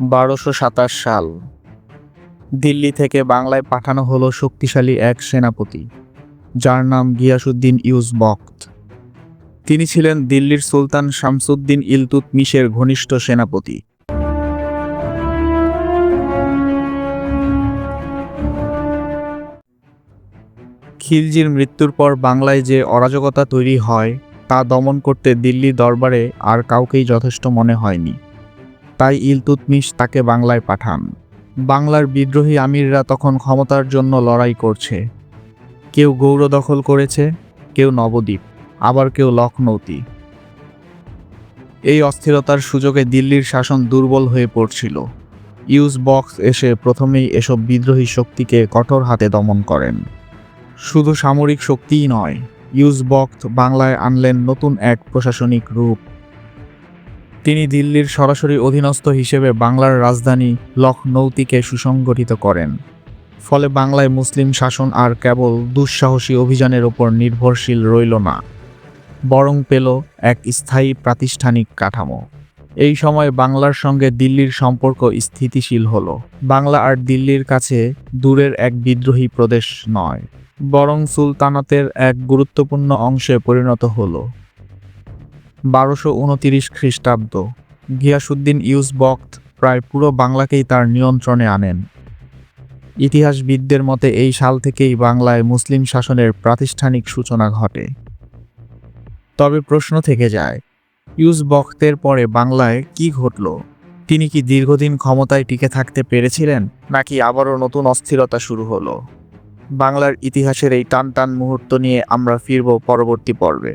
বারোশো সাতাশ সাল। দিল্লি থেকে বাংলায় পাঠানো হলো শক্তিশালী এক সেনাপতি, যার নাম গিয়াসুদ্দিন ইউজবক্ত তিনি ছিলেন দিল্লির সুলতান শামসুদ্দিন ইলতুৎমিশের ঘনিষ্ঠ সেনাপতি। খিলজির মৃত্যুর পর বাংলায় যে অরাজকতা তৈরি হয়, তা দমন করতে দিল্লি দরবারে আর কাউকেই যথেষ্ট মনে হয়নি। তাই ইলতুৎমিশ তাকে বাংলায় পাঠান। বাংলার বিদ্রোহী আমিররা তখন ক্ষমতার জন্য লড়াই করছে। কেউ গৌর দখল করেছে, কেউ নবদ্বীপ, আবার কেউ লখনৌতি। এই অস্থিরতার সুযোগে দিল্লির শাসন দুর্বল হয়ে পড়ছিল। ইউজ বক্স এসে প্রথমেই এসব বিদ্রোহী শক্তিকে কঠোর হাতে দমন করেন। শুধু সামরিক শক্তিই নয়, ইউজ বক্ত বাংলায় আনলেন নতুন এক প্রশাসনিক রূপ। তিনি দিল্লির সরাসরি অধীনস্থ হিসেবে বাংলার রাজধানী লখনৌতিকে সুসংগঠিত করেন। ফলে বাংলায় মুসলিম শাসন আর কেবল দুঃসাহসী অভিযানের ওপর নির্ভরশীল রইল না, বরং পেল এক স্থায়ী প্রাতিষ্ঠানিক কাঠামো। এই সময় বাংলার সঙ্গে দিল্লির সম্পর্ক স্থিতিশীল হল। বাংলা আর দিল্লির কাছে দূরের এক বিদ্রোহী প্রদেশ নয়, বরং সুলতানাতের এক গুরুত্বপূর্ণ অংশে পরিণত হলো। বারোশো উনতিরিশ খ্রিস্টাব্দ। গিয়াসুদ্দিন ইউজবক্ত প্রায় পুরো বাংলাকেই তার নিয়ন্ত্রণে আনেন। ইতিহাসবিদদের মতে এই সাল থেকেই বাংলায় মুসলিম শাসনের প্রাতিষ্ঠানিক সূচনা ঘটে। তবে প্রশ্ন থেকে যায় ইউজবক্তের পরে বাংলায় কি ঘটল? তিনি কি দীর্ঘদিন ক্ষমতায় টিকে থাকতে পেরেছিলেন, নাকি আবারও নতুন অস্থিরতা শুরু হলো? বাংলার ইতিহাসের এই টান টান মুহূর্ত নিয়ে আমরা ফিরব পরবর্তী পর্বে।